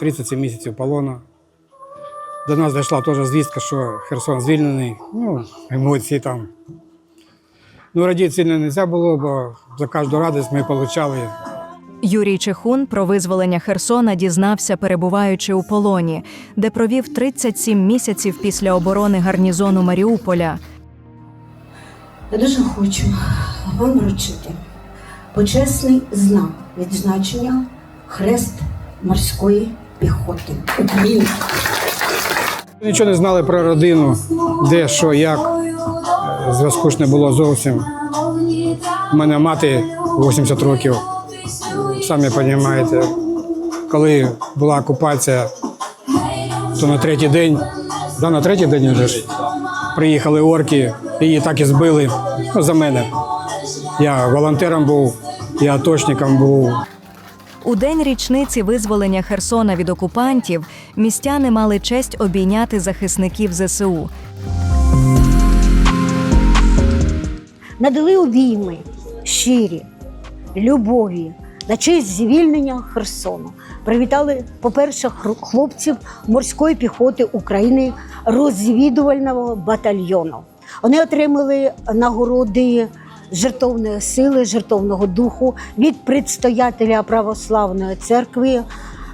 37 місяців полону. До нас дійшла теж звістка, що Херсон звільнений. Ну, емоції там. Ну, радіти сильно не можна було, бо за кожну радість ми отримали. Юрій Чехун про визволення Херсона дізнався, перебуваючи у полоні, де провів 37 місяців після оборони гарнізону Маріуполя. Я дуже хочу вам вручити почесний знак відзначення Хрест морської піхоти України. Нічого не знали про родину, де, що, як. Зв'язку ж не було зовсім. У мене мати 80 років. Самі розумієте, коли була окупація, то на третій день, да, на третій день вже ж приїхали орки, її так і збили. Ну, за мене. Я волонтером був, я аточником був. У день річниці визволення Херсона від окупантів містяни мали честь обійняти захисників ЗСУ. Надали обійми щирі, любові на честь звільнення Херсону. Привітали, по-перше, хлопців морської піхоти України розвідувального батальйону. Вони отримали нагороди жертовної сили, жертовного духу від предстоятеля православної церкви,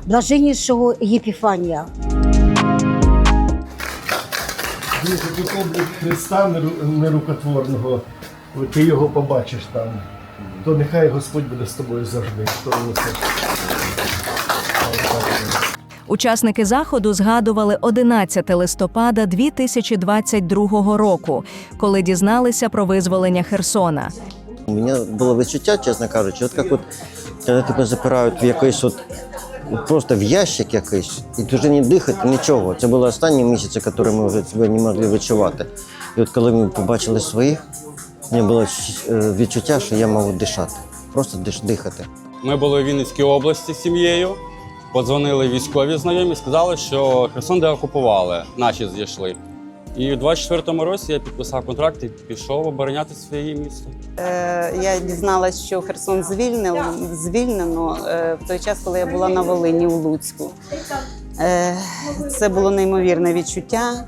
блаженнішого Єпіфанія. Тут Христа нерукотворного. От Ти його побачиш там. То нехай Господь буде з тобою завжди. Учасники заходу згадували 11 листопада 2022 року, коли дізналися про визволення Херсона. У мене було відчуття, чесно кажучи, от як от, коли тебе запирають в якийсь от просто в ящик якийсь, і ти вже не дихати, нічого. Це були останні місяці, які ми вже себе не могли відчувати. І от коли ми побачили своїх, мені було е, відчуття, що я можу дишати. Просто дихати. Ми були в Вінницькій області з сім'єю. Подзвонили військові знайомі, сказали, що Херсон деокупували, наші зійшли. І у 24-му році я підписав контракт і пішов обороняти своє місто. Е, Я дізналась, що Херсон звільнено, звільнено е, в той час, коли я була на Волині у Луцьку. Е, Це було неймовірне відчуття.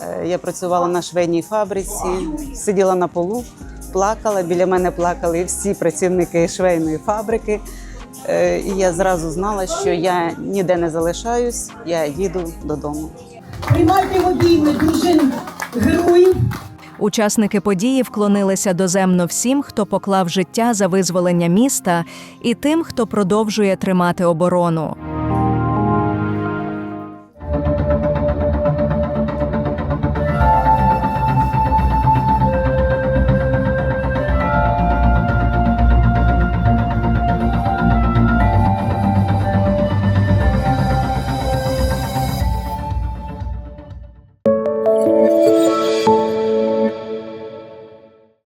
Е, Я працювала на швейній фабриці, сиділа на полу, плакала. Біля мене плакали всі працівники швейної фабрики. Е, І я зразу знала, що я ніде не залишаюсь, я їду додому. Приймайте в обійми дружин героїв. Учасники події вклонилися доземно всім, хто поклав життя за визволення міста, і тим, хто продовжує тримати оборону.